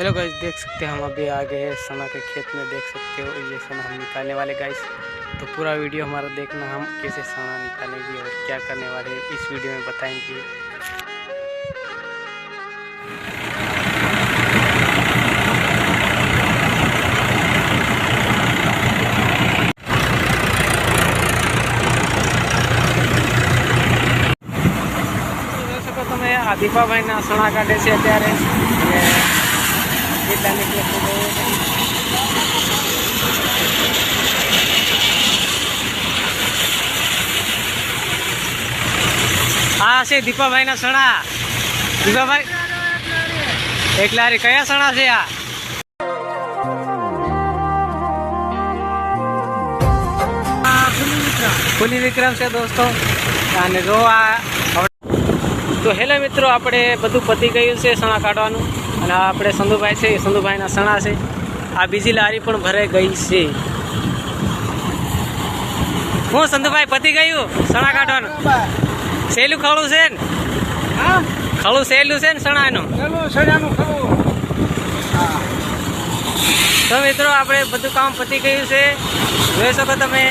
Hello guys देख सकते हैं हम अभी आ गए हैं सना के खेत में देख सकते हो ये सना हम निकालने वाले गाइस तो पूरा वीडियो हमारा देखना हम कैसे सना निकालेंगे और क्या करने वाले हैं इस वीडियो में बताएंगे જોઈ શકો તમે આ દીપાભાઈના સણા કાઢે છે અત્યારે કેટલા નીકળે છે. દીપાભાઈના સણા. દીપાભાઈ એકલા કયા સણા છે આ? ફૂલી વિક્રમ છે દોસ્તો. અને જો આ તો હેલો મિત્રો, આપણે બધું પતી ગયું છે સણા કાઢવાનું. અને આપણે સંધુભાઈ છે સંધુભાઈના સણા છે. આ બીજી લારી પણ ભરાઈ ગઈ છે. હું સંધુભાઈ પતી ગયું? સણા કાઢવાનું. સહેલું ખળું છે ને? ખળું સહેલું છે ને સણાનું? તો મિત્રો આપણે બધું કામ પતી ગયું છે. જોઈ શકો તમે.